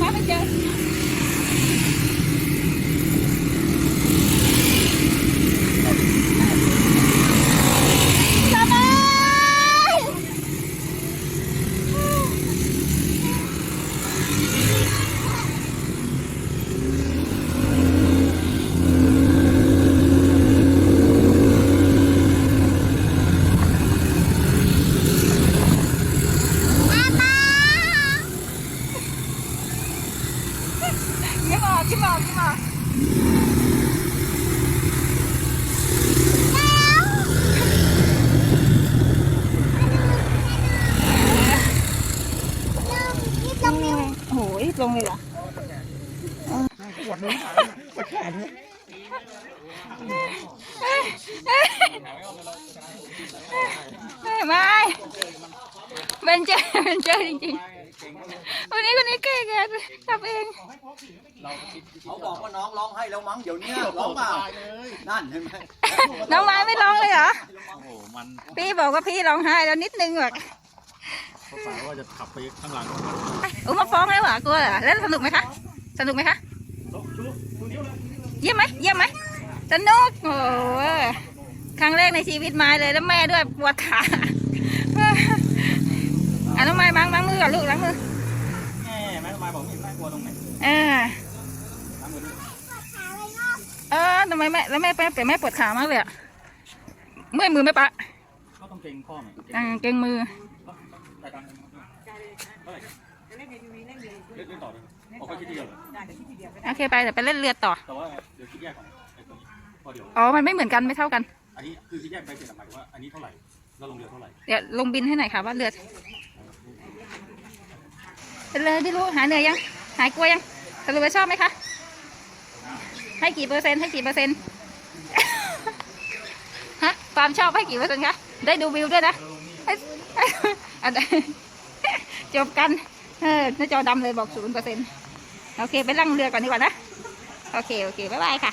Vai, vai. nhưng mà ít lông này à? Mình chơi, mình วันนี้คนนี้เก่งอะทำเองเขาบอกว่าน้องร้องให้แล้วมั้งเดี๋ยวเนี้ยร้องเปล่านั่นเห็นไหมน้องไม้ไม่ร้องเลยเหรอโอ้โหมันพี่บอกว่าพี่ร้องไห้แล้วนิดนึงแบบเขาสายว่าจะขับไปข้างหลังอุ้มมาฟ้องแล้วเหรอกลัวเหรอแล้วสนุกไหมคะสนุกไหมคะชูชูนิ้วเลยเยี่ยมไหมเยี่ยมไหมสนุกโอ้โหครั้งแรกในชีวิตไม้เลยแล้วแม่ด้วยปวดขา อะน้องไม้ล้างล้างมือก่อนลูกล้างมือแม่แม่ทำไมบอกไม่เห็นแม่กลัวตรงไหนเออล้างมือด้วยเออทำไมแม่แล้วแม่แม่แม่ปวดขามากเลยอะเมื่อยมือไหมปะก็ต้องเกรงข้อหน่อยอ่าเกร็งมือแต่การเท่าไหร่เล่นเล่นต่อเลยออกไปคิดทีเดียวเลยโอเคไปเดี๋ยวไปเล่นเรือต่อแต่ว่าเดี๋ยวคิดแยกก่อนไอ้ตัวนี้พอเดี๋ยวอ๋อ มันไม่เหมือนกันไม่เท่ากัน อันนี้คือคิดแยกไปเสร็จหมายถึงว่าอันนี้เท่าไหร่ แล้วลงเรือเท่าไหร่ เดี๋ยวลงบินให้หน่อยค่ะว่าเรือ เป็นเลยได้รู้หายเหนื่อยยัง หายกลัวยังสรุปว่าชอบไหมคะ ให้กี่เปอร์เซ็นต์ให้กี่เปอร์เซ็นต์ฮะความชอบให้กี่เปอร์เซ็นต์คะ ได้ดูวิวด้วยนะจบกัน เออหน้าจอดำเลยบอกศูนย์เปอร์เซ็นต์โอเค ไปนั่งเรือก่อนดีกว่านะ โอเค โอเค บ๊ายบายค่ะ